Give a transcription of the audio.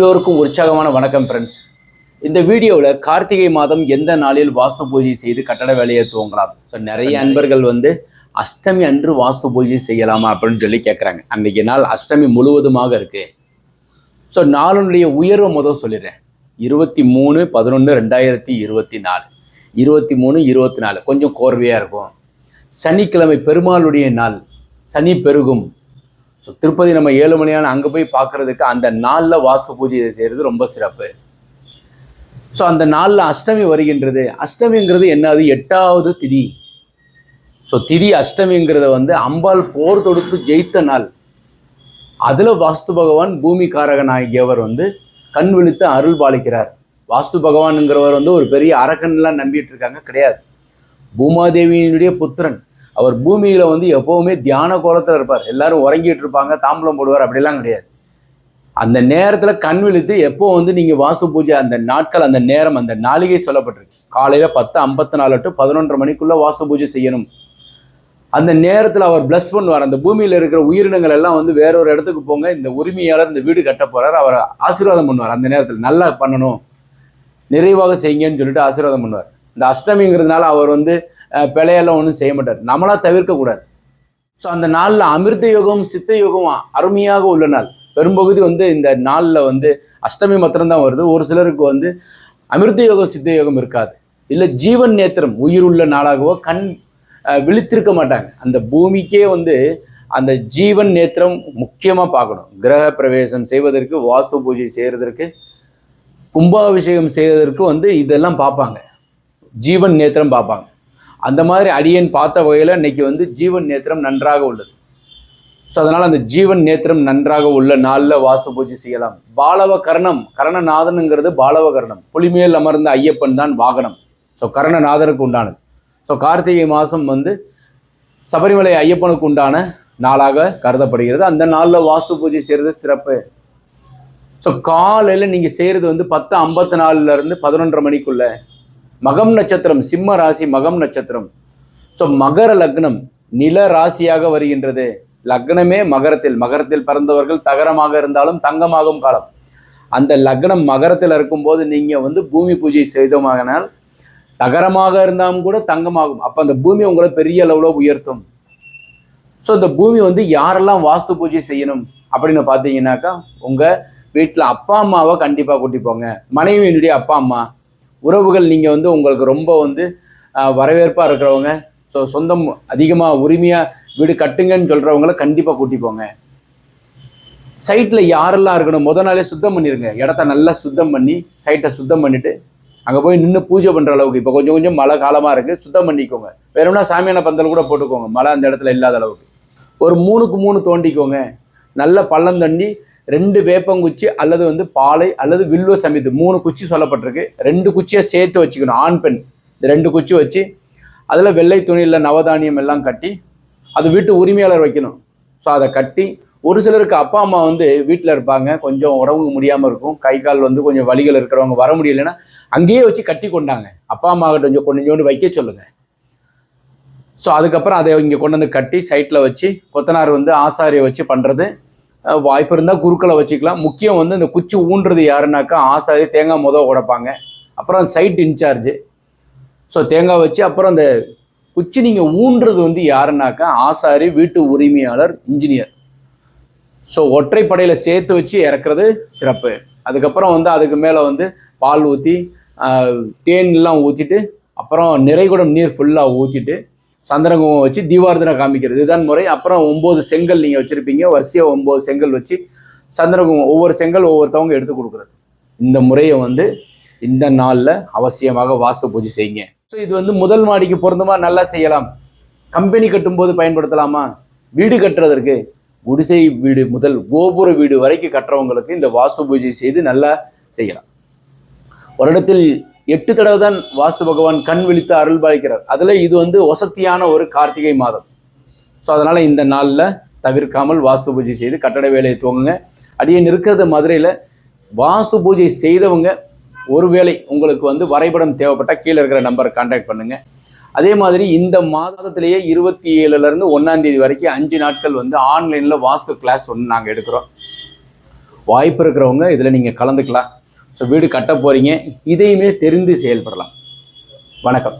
எல்லோருக்கும் உற்சாகமான வணக்கம் ஃப்ரெண்ட்ஸ் இந்த வீடியோவில் கார்த்திகை மாதம் எந்த நாளில் வாஸ்து பூஜை செய்து கட்டட வேலையை துவங்கலாம்? ஸோ நிறைய அன்பர்கள் வந்து அஷ்டமி அன்று வாஸ்து பூஜை செய்யலாமா அப்படின்னு சொல்லி கேட்குறாங்க அன்றைக்கி நாள் அஷ்டமி முழுவதுமாக இருக்கு. ஸோ நாளுடைய உயர்வை முதல் சொல்லிடுறேன். இருபத்தி மூணு பதினொன்று ரெண்டாயிரத்தி இருபத்தி நாலு. இருபத்தி மூணு இருபத்தி நாலு. கொஞ்சம் கோர்வையாக இருக்கும். சனிக்கிழமை பெருமாளுடைய நாள். சனி பெருகும். ஸோ திருப்பதி நம்ம ஏழு மணியான அங்கே போய் பார்க்கறதுக்கு அந்த நாளில் வாஸ்து பூஜை செய்கிறது ரொம்ப சிறப்பு. ஸோ அந்த நாளில் அஷ்டமி வருகின்றது. அஷ்டமிங்கிறது என்னது? எட்டாவது திதி. ஸோ திதி அஷ்டமிங்கிறத வந்து அம்பாள் போர் தொடுத்து ஜெயித்த நாள். அதில் வாஸ்து பகவான் பூமிகாரகன் ஆகியவர் வந்து கண் விழித்து அருள் பாலிக்கிறார். வாஸ்து பகவானுங்கிறவர் வந்து ஒரு பெரிய அரக்கன்லாம் நம்பிட்டு இருக்காங்க. கிடையாது. பூமாதேவியினுடைய புத்திரன். அவர் பூமியில் வந்து எப்போவுமே தியான கோலத்தில் இருப்பார். எல்லாரும் உறங்கிட்டு இருப்பாங்க தாம்பலம் போடுவார் அப்படிலாம் கிடையாது. அந்த நேரத்தில் கண் விழித்து எப்போ வந்து நீங்கள் வாசு பூஜை அந்த நாட்கள் அந்த நேரம் அந்த நாளிகை சொல்லப்பட்டிருக்கு. காலையில் பத்து ஐம்பத்தி நாலு டு பதினொன்றரை மணிக்குள்ளே வாசு பூஜை செய்யணும். அந்த நேரத்தில் அவர் பிளஸ் பண்ணுவார். அந்த பூமியில் இருக்கிற உயிரினங்கள் எல்லாம் வந்து வேற ஒரு இடத்துக்கு போங்க. இந்த உரிமையாளர் இந்த வீடு கட்ட போகிறார் அவர் ஆசீர்வாதம் பண்ணுவார். அந்த நேரத்தில் நல்லா பண்ணணும். நிறைவாக செய்யுங்கன்னு சொல்லிட்டு ஆசீர்வாதம் பண்ணுவார். இந்த அஷ்டமிங்கிறதுனால அவர் வந்து பிழையெல்லாம் ஒன்றும் செய்ய மாட்டார். நம்மளா தவிர்க்கக்கூடாது ஸோ அந்த நாளில் அமிர்த யோகம் சித்த யோகம் அருமையாக உள்ள நாள். பெரும்பகுதி வந்து இந்த நாளில் வந்து அஷ்டமி மாத்திரம்தான் வருது. ஒரு சிலருக்கு வந்து அமிர்த யோகம் சித்த யோகம் இருக்காது. இல்லை ஜீவன் நேத்திரம் உயிர் உள்ள நாளாகவோ கண் விழித்திருக்க மாட்டாங்க. அந்த பூமிக்கே வந்து அந்த ஜீவன் நேத்திரம் முக்கியமாக பார்க்கணும். கிரக பிரவேசம் செய்வதற்கு வாஸ்து பூஜை செய்கிறதற்கு கும்பாபிஷேகம் செய்வதற்கு வந்து இதெல்லாம் பார்ப்பாங்க. ஜீவன் நேத்திரம் பார்ப்பாங்க. அந்த மாதிரி அடியேன் பார்த்த வகையில் இன்னைக்கு வந்து ஜீவன் நேத்திரம் நன்றாக உள்ளது. ஸோ அதனால் அந்த ஜீவன் நேத்திரம் நன்றாக உள்ள நாளில் வாஸ்து பூஜை செய்யலாம். பாலவ கரணம் கரணநாதனுங்கிறது பாலவ கரணம். புலிமேல் அமர்ந்த ஐயப்பன் தான் வாகனம். ஸோ கர்ணநாதனுக்கு உண்டானது. ஸோ கார்த்திகை மாதம் வந்து சபரிமலை ஐயப்பனுக்கு உண்டான நாளாக கருதப்படுகிறது. அந்த நாளில் வாஸ்து பூஜை செய்கிறது சிறப்பு. ஸோ காலையில் நீங்கள் செய்கிறது வந்து பத்து ஐம்பத்தி நாலுலேருந்து பதினொன்றரை மணிக்குள்ளே. மகம் நட்சத்திரம் சிம்ம ராசி மகம் நட்சத்திரம். ஸோ மகர லக்னம் நில ராசியாக வருகின்றது. லக்னமே மகரத்தில் மகரத்தில் பிறந்தவர்கள் தகரமாக இருந்தாலும் தங்கமாகும் காலம். அந்த லக்னம் மகரத்தில் இருக்கும்போது நீங்கள் வந்து பூமி பூஜை செய்தோமாகனால் தகரமாக இருந்தாலும் கூட தங்கமாகும். அப்போ அந்த பூமி உங்களை பெரிய அளவில் உயர்த்தும். ஸோ இந்த பூமி வந்து யாரெல்லாம் வாஸ்து பூஜை செய்யணும் அப்படின்னு பார்த்தீங்கன்னாக்கா உங்கள் வீட்டில் அப்பா அம்மாவை கண்டிப்பாக கூட்டி போங்க. மனைவியினுடைய அப்பா அம்மா உறவுகள் நீங்கள் வந்து உங்களுக்கு ரொம்ப வந்து வரவேற்பாக இருக்கிறவங்க. ஸோ சொந்தம் அதிகமாக உரிமையாக வீடு கட்டுங்கன்னு சொல்கிறவங்கள கண்டிப்பாக கூட்டி போங்க. சைட்டில் யாரெல்லாம் இருக்கணும் முத நாளே சுத்தம் பண்ணிடுங்க இடத்த நல்லா சுத்தம் பண்ணி சைட்டை சுத்தம் பண்ணிவிட்டு அங்கே போய் நின்று பூஜை பண்ணுற அளவுக்கு இப்போ கொஞ்சம் கொஞ்சம் மழை காலமாக இருக்குது சுத்தம் பண்ணிக்கோங்க. வேணும்னா சாமியான பந்தல் கூட போட்டுக்கோங்க மழை அந்த இடத்துல இல்லாத அளவுக்கு. ஒரு மூணுக்கு மூணு தோண்டிக்கோங்க. நல்ல பள்ளம் தண்ணி ரெண்டு வேப்பங்குச்சி அல்லது வந்து பாலை அல்லது வில்வ சமித்து மூணு குச்சி சொல்லப்பட்டிருக்கு. ரெண்டு குச்சியை சேர்த்து வச்சுக்கணும் ஆண் பெண். இந்த ரெண்டு குச்சி வச்சு அதில் வெள்ளை துணியில் நவதானியம் எல்லாம் கட்டி அது வீட்டு உரிமையாளர் வைக்கணும். ஸோ அதை கட்டி ஒரு சிலருக்கு அப்பா அம்மா வந்து வீட்டில் இருப்பாங்க கொஞ்சம் உடம்புக்கு முடியாமல் இருக்கும் கை கால் வந்து கொஞ்சம் வழிகள் இருக்கிறவங்க வர முடியலைன்னா அங்கேயே வச்சு கட்டி கொண்டாங்க. அப்பா அம்மா கிட்ட கொஞ்சம் கொஞ்சோண்டு வைக்க சொல்லுங்கள் ஸோ அதுக்கப்புறம் அதை இங்கே கொண்டு வந்து கட்டி சைட்டில் வச்சு கொத்தனார் வந்து ஆசாரியை வச்சு பண்ணுறது வாய்ப்பு இருந்தால் குருக்களை வச்சுக்கலாம். முக்கியம் வந்து இந்த குச்சி ஊன்றது யாருன்னாக்கா ஆசாரி தேங்காய் முத உடைப்பாங்க. அப்புறம் சைட் இன்சார்ஜ் ஸோ தேங்காய் வச்சு அப்புறம் அந்த குச்சி நீங்கள் ஊன்றது வந்து யாருன்னாக்கா ஆசாரி வீட்டு உரிமையாளர் இன்ஜினியர் ஸோ ஒற்றைப்படையில் சேர்த்து வச்சு இறக்குறது சிறப்பு. அதுக்கப்புறம் வந்து அதுக்கு மேலே வந்து பால் ஊற்றி தேன் எல்லாம் ஊற்றிட்டு அப்புறம் நிறைகுடம் நீர் ஃபுல்லாக ஊற்றிட்டு சந்திரகுமம் வச்சு தீபார்த்தனை காமிக்கிறது. இதுதான் முறை. அப்புறம் ஒம்பது செங்கல் நீங்கள் வச்சுருப்பீங்க. வரிசையாக ஒம்பது செங்கல் வச்சு சந்திரகுமம் ஒவ்வொரு செங்கல் ஒவ்வொருத்தவங்க எடுத்து கொடுக்குறது. இந்த முறையை வந்து இந்த நாளில் அவசியமாக வாஸ்து பூஜை செய்யுங்க. ஸோ இது வந்து முதல் மாடிக்கு பொருந்தமா? நல்லா செய்யலாம். கம்பெனி கட்டும்போது பயன்படுத்தலாமா? வீடு கட்டுறதற்கு. குடிசை வீடு முதல் கோபுர வீடு வரைக்கும் கட்டுறவங்களுக்கு இந்த வாஸ்து பூஜை செய்து நல்லா செய்யலாம். ஒரு இடத்தில் எட்டு தடவை தான் வாஸ்து பகவான் கண் விழித்து அருள் பாலிக்கிறார் அதில் இது வந்து வசத்தியான ஒரு கார்த்திகை மாதம். ஸோ அதனால் இந்த நாளில் தவிர்க்காமல் வாஸ்து பூஜை செய்து கட்டட வேலையை துவங்குங்க. அடியேன் இருக்கிறது மதுரையில் வாஸ்து பூஜை செய்தவங்க ஒருவேளை உங்களுக்கு வந்து வரைபடம் தேவைப்பட்டால் கீழே இருக்கிற நம்பரை காண்டாக்ட் பண்ணுங்கள் அதே மாதிரி இந்த மாதத்திலேயே இருபத்தி ஏழுலேருந்து ஒன்றாந்தேதி வரைக்கும் அஞ்சு நாட்கள் வந்து ஆன்லைனில் வாஸ்து கிளாஸ் ஒன்று நாங்கள் எடுக்கிறோம். வாய்ப்பு இருக்கிறவங்க இதில் நீங்கள் கலந்துக்கலாம். ஸோ வீடு கட்ட போகிறீங்க இதையுமே தெரிந்து செயல்படலாம். வணக்கம்.